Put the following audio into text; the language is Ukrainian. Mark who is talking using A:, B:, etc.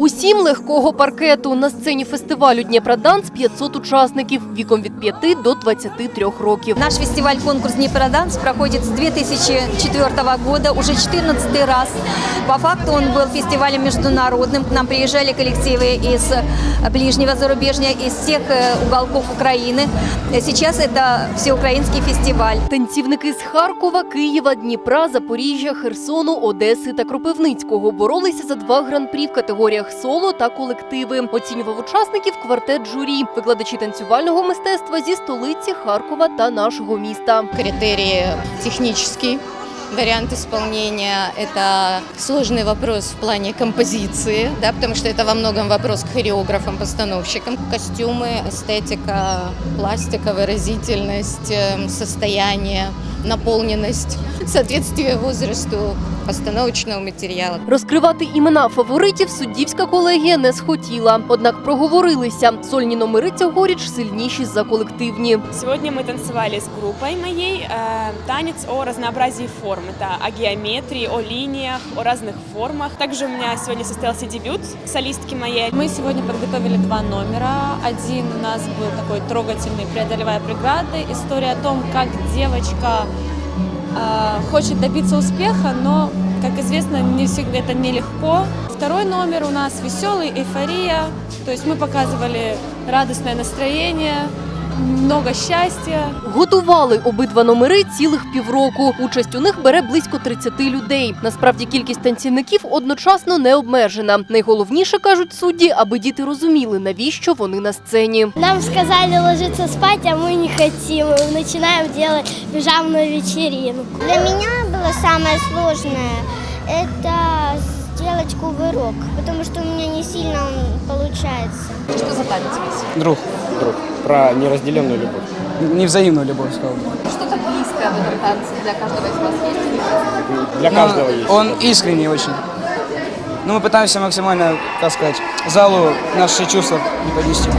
A: Усім легкого паркету. На сцені фестивалю Дніпроданс 500 учасників віком від 5 до 23 років.
B: Наш фестиваль-конкурс «Днепроданс» проходит с 2004 года, уже 14 раз. По факту он был фестивалем международным. К нам приезжали коллективы из ближнего зарубежья, из всех э, уголков Украины. Сейчас это всеукраинский фестиваль.
A: Танцівники з Харкова, Києва, Дніпра, Запоріжжя, Херсону, Одеси та Кропивницького боролися за два гран-прі в категоріях соло та колективи. Оцінював учасників квартет журі, викладачі танцювального мистецтва зі столиці Харкова та нашого міста.
C: Критерии технический вариант исполнения – это сложный вопрос в плане композиции, да, потому что это во многом вопрос к хореографам, постановщикам. Костюмы, эстетика, пластика, выразительность, э, состояние, наполненность, соответствие возрасту постановочного материала.
A: Розкривати імена фаворитів суддівська колегія не схотіла. Однак проговорилися. Сольні номери цьогоріч сильніші за колективні.
D: Сегодня мы танцевали с группой моей э, танец о разнообразии форм. Это о геометрии, о линиях, о разных формах. Также у меня сегодня состоялся дебют солистки моей.
E: Мы сегодня подготовили два номера. Один у нас был такой трогательный «Преодолевая преграды». История о том, как девочка э, хочет добиться успеха, но, как известно, не всегда это нелегко. Второй номер у нас веселый, эйфория. То есть мы показывали радостное настроение, много счастья.
A: Готували обидва номери цілих півроку. Участь у них бере близько 30 людей. Насправді кількість танцівників одночасно не обмежена. Найголовніше кажуть судді, аби діти розуміли, навіщо вони на сцені.
F: Нам сказали ложиться спать, а мы не хотим. Мы начинаем делать пижамную вечеринку. Для меня было самое сложное – сделать кувырок, потому что у меня не сильно он получается.
G: Друг. Друг. Про неразделенную любовь. Невзаимную любовь, сказал бы.
C: Что-то близкое в этом танце для каждого из вас есть?
G: Для
H: Ну,
G: каждого есть.
H: Он искренний очень. Ну, мы пытаемся максимально, как сказать, залу наши чувства не поднести.